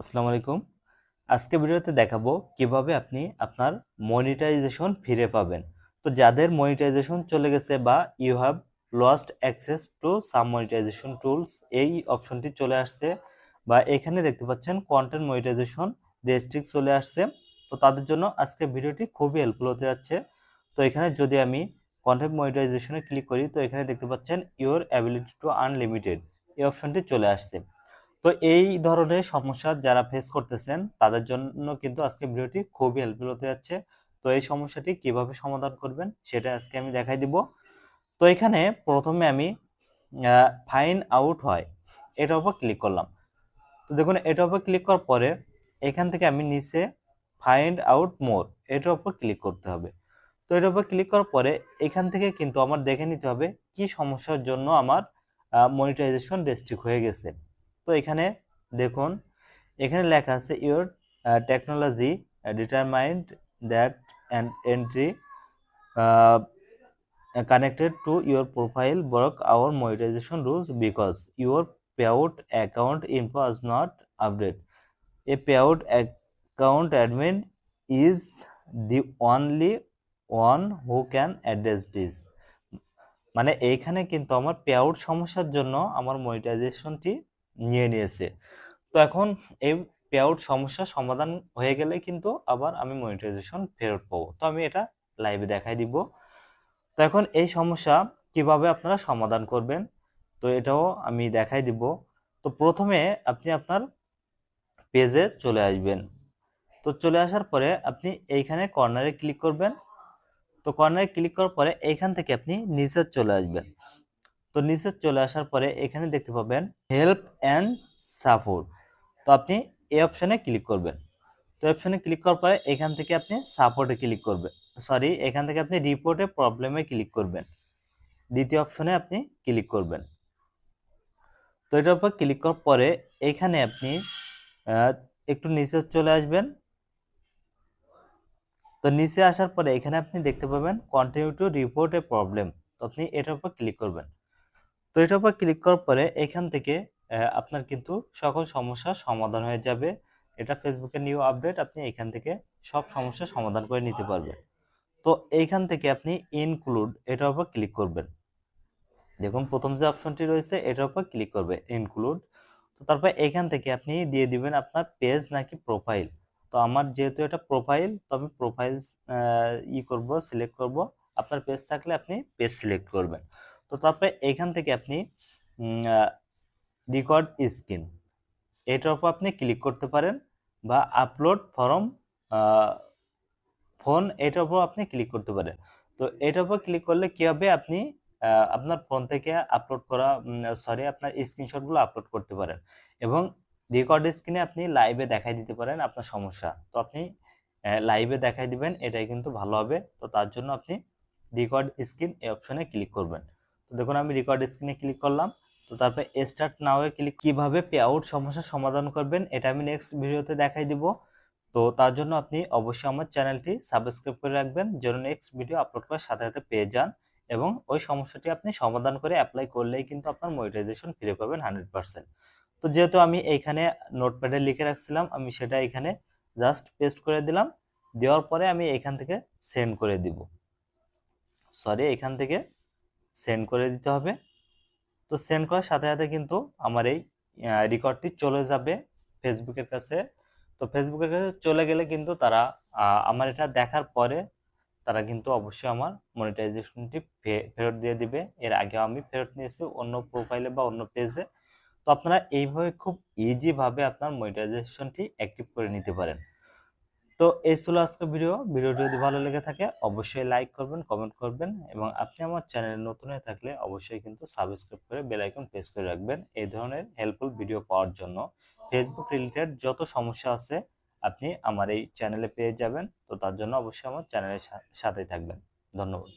আসসালামু আলাইকুম। আজকে ভিডিওতে দেখাবো কীভাবে আপনি আপনার মনিটাইজেশন ফিরে পাবেন। তো যাদের মনিটাইজেশন চলে গেছে বা you have lost access to some monetization tools এই অপশনটি চলে আসছে বা এখানে দেখতে পাচ্ছেন কন্টেন্ট মনিটাইজেশন রেস্ট্রিক্ট চলে আসছে। তো তাদের জন্য আজকে ভিডিওটি খুবই হেল্পফুল হতে যাচ্ছে। তো এখানে যদি আমি কন্টেন্ট মনিটাইজেশনে ক্লিক করি, তো এখানে দেখতে পাচ্ছেন ইওর অ্যাবিলিটি টু আনলিমিটেড এই অপশনটি চলে আসছে। তো এই ধরনের সমস্যা যারা ফেস করতেছেন, তাদের জন্য কিন্তু আজকে ভিডিওটি খুবই হেল্পফুল হতে যাচ্ছে। তো এই সমস্যাটি কীভাবে সমাধান করবেন, সেটা আজকে আমি দেখাই দিব। তো এখানে প্রথমে আমি ফাইন আউট হয়। এটার উপর ক্লিক করলাম। তো দেখুন, এটার উপর ক্লিক করার পরে এখান থেকে আমি নিচে ফাইন্ড আউট মোর এটার উপর ক্লিক করতে হবে। তো এটার উপর ক্লিক করার পরে এখান থেকে কিন্তু আমার দেখে নিতে হবে কি সমস্যার জন্য আমার মনিটাইজেশন রেস্ট্রিক্ট হয়ে গেছে। তো এখানে দেখুন, এখানে লেখা আছে your technology determined that and entry connected to your profile broke our monetization rules because your payout account info is not update a payout account admin is the only one who can address this. মানে এইখানে কিন্তু আমার payout সমস্যার জন্য আমার মনিটাইজেশনটি নিয়ে নিয়েছে। তো এখন এই পেআউট সমস্যা সমাধান হয়ে গেলে কিন্তু আবার আমি মনিটাইজেশন ফেরত পাবো। তো আমি এটা লাইভে দেখাই দিব। তো এখন এই সমস্যা কীভাবে আপনারা সমাধান করবেন? তো এটাও আমি দেখাই দিব। তো প্রথমে আপনি আপনার পেজে চলে আসবেন। তো চলে আসার পরে আপনি এইখানে কর্নারে ক্লিক করবেন। তো কর্নারে ক্লিক করার পরে এইখান থেকে আপনি নিচে চলে আসবেন। তো নিচে চলে আসার পরে এখানে দেখতে পাবেন হেল্প অ্যান্ড সাপোর্ট তো আপনি এই অপশানে ক্লিক করবেন। তো অপশানে ক্লিক করার পরে এখান থেকে আপনি সাপোর্টে ক্লিক করবেন। সরি এখান থেকে আপনি রিপোর্টে প্রবলেমে ক্লিক করবেন। দ্বিতীয় অপশনে আপনি ক্লিক করবেন। তো এটার উপর ক্লিক করার পরে এখানে আপনি একটু নিচে চলে আসবেন। তো নিচে আসার পরে এখানে আপনি দেখতে পাবেন continue to report a problem তো আপনি এটার উপর ক্লিক করবেন। তো এটার উপর ক্লিক করার পরে এখান থেকে আপনার কিন্তু সকল সমস্যার সমাধান হয়ে যাবে। এটা ফেসবুকের নিউ আপডেট আপনি এখান থেকে সব সমস্যার সমাধান করে নিতে পারবেন। তো এইখান থেকে আপনি ইনক্লুড এটার উপর ক্লিক করবেন। দেখুন, প্রথম যে অপশনটি রয়েছে, এটার উপর ক্লিক করবে ইনক্লুড তো তারপর এখান থেকে আপনি দিয়ে দিবেন আপনার পেজ নাকি প্রোফাইল তো আমার যেহেতু এটা প্রোফাইল তো আমি প্রোফাইল ই করব সিলেক্ট করব। আপনার পেজ থাকলে আপনি পেজ সিলেক্ট করবেন। তো তারপরে এখান থেকে আপনি রেকর্ড স্ক্রিন এটার উপর আপনি ক্লিক করতে পারেন বা আপলোড ফর্ম ফোন এটার উপর আপনি ক্লিক করতে পারেন। তো এটার উপর ক্লিক করলে কি হবে? আপনি আপনার ফোন থেকে আপলোড করা সরি আপনার স্ক্রিনশটগুলো আপলোড করতে পারেন এবং রেকর্ড স্ক্রিনে আপনি লাইভে দেখাই দিতে পারেন আপনার সমস্যা। তো আপনি লাইভে দেখাই দিবেন, এটাই কিন্তু ভালো হবে। তো তার জন্য আপনি রেকর্ড স্ক্রিন এই অপশনে ক্লিক করবেন। তো দেখুন, আমি রেকর্ড স্ক্রিনে ক্লিক করলাম। তো তারপরে স্টার্ট নাও এ ক্লিক কীভাবে পে আউট সমস্যার সমাধান করবেন, এটা আমি নেক্সট ভিডিওতে দেখাই দিব। তো তার জন্য আপনি অবশ্যই আমার চ্যানেলটি সাবস্ক্রাইব করে রাখবেন, যেন নেক্সট ভিডিও আপলোড করার সাথে সাথে পেয়ে যান এবং ওই সমস্যাটি আপনি সমাধান করে অ্যাপ্লাই করলেই কিন্তু আপনার মনিটাইজেশন ফিরে পাবেন হান্ড্রেড পার্সেন্ট তো যেহেতু আমি এইখানে নোটপ্যাডে লিখে রাখছিলাম, আমি সেটা এখানে জাস্ট পেস্ট করে দিলাম। দেওয়ার পরে আমি এখান থেকে সেন্ড করে দিব। সরি এখান থেকে সেন্ড করে দিতে হবে। তো সেন্ড করার সাথে সাথে কিন্তু আমার এই রেকর্ডটি চলে যাবে ফেসবুকের কাছে। তো ফেসবুকের কাছে চলে গেলে কিন্তু তারা আমার এটা দেখার পরে তারা কিন্তু অবশ্যই আমার মনিটাইজেশনটি ফেরত দিয়ে দিবে। এর আগে আমি ফেরত নিয়েছি অন্য প্রোফাইলে বা অন্য পেজে তো আপনারা এইভাবে খুব ইজিভাবে আপনার মনিটাইজেশনটি অ্যাক্টিভ করে নিতে পারেন। তো এই ছিল আজকের ভিডিও। ভিডিওটি যদি ভালো লেগে থাকে, অবশ্যই লাইক করবেন কমেন্ট করবেন এবং আপনি আমার চ্যানেলে নতুন হয়ে থাকলে অবশ্যই কিন্তু সাবস্ক্রাইব করে বেল আইকন প্রেস করে রাখবেন। এই ধরনের হেল্পফুল ভিডিও পাওয়ার জন্য ফেসবুক রিলেটেড যত সমস্যা আছে, আপনি আমার এই চ্যানেলে পেয়ে যাবেন। তো তার জন্য অবশ্যই আমার চ্যানেলের সাথেই থাকবেন। ধন্যবাদ।